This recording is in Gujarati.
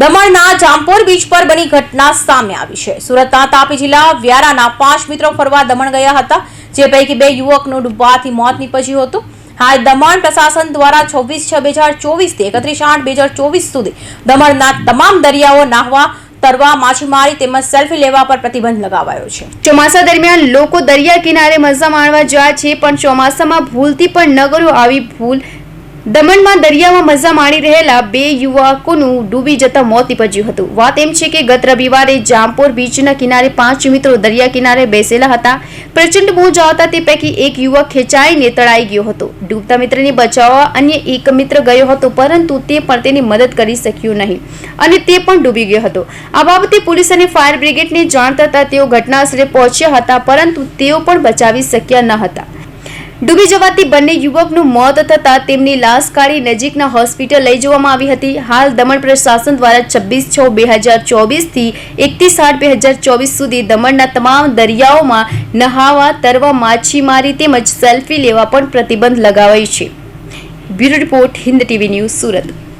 દમણના જામપોર બીચ પર બની ઘટના સામે આવી છે. સુરતના તાપી જિલ્લા વ્યારાના પાંચ મિત્રો ફરવા દમણ ગયા હતા, જે પૈકી બે યુવકનું ડૂબવાથી મોત નીપજ્યું હતું. હાલ દમણ પ્રશાસન દ્વારા છવ્વીસ છ બે હજાર ચોવીસથી એકત્રીસ આઠ બે હજાર ચોવીસ સુધી દમણના તમામ દરિયાઓ નાહવા, તરવા, માછીમારી તેમજ સેલ્ફી લેવા પર પ્રતિબંધ લગાવાયો છે. ચોમાસા દરમિયાન લોકો દરિયા કિનારે મજા માણવા જાય છે, પણ ચોમાસામાં ભૂલથી પણ ન કરો આવી ભૂલ દમણમાં દરિયામાં મજા માણી રહેલા બે યુવકોનું ડૂબી જતા મોત નીપજ્યું હતું. વાત એમ છે કે ગત રવિવારે જામપોર બીચના કિનારે પાંચ મિત્રો દરિયા કિનારે બેસેલા હતા. પ્રચંડ મોજ આવતા તે પૈકી એક યુવક ખેંચાઈને તળાઈ ગયો હતો. ડૂબતા મિત્રને બચાવવા અન્ય એક મિત્ર ગયો હતો, પરંતુ તે પણ તેની મદદ કરી શક્યું નહીં અને તે પણ ડૂબી ગયો હતો. આ બાબતે પોલીસ અને ફાયર બ્રિગેડને જાણ થતાં તેઓ ઘટનાસ્થળે પહોંચ્યા હતા, પરંતુ તેઓ પણ બચાવી શક્યા ન હતા. ડૂબી જવાથી બંને યુવકનું મોત થતાં તેમની લાશ કાઢી નજીકના હોસ્પિટલ લઈ જવામાં આવી હતી. હાલ દમણ પ્રશાસન દ્વારા છવ્વીસ છ બે હજાર ચોવીસથી એકત્રીસ આઠ બે હજાર ચોવીસ સુધી દમણના તમામ દરિયાઓમાં નહાવા, તરવા માછીમારી તેમજ સેલ્ફી લેવા પણ પ્રતિબંધ લગાવાઈ છે. Bureau report, Hind TV news Surat.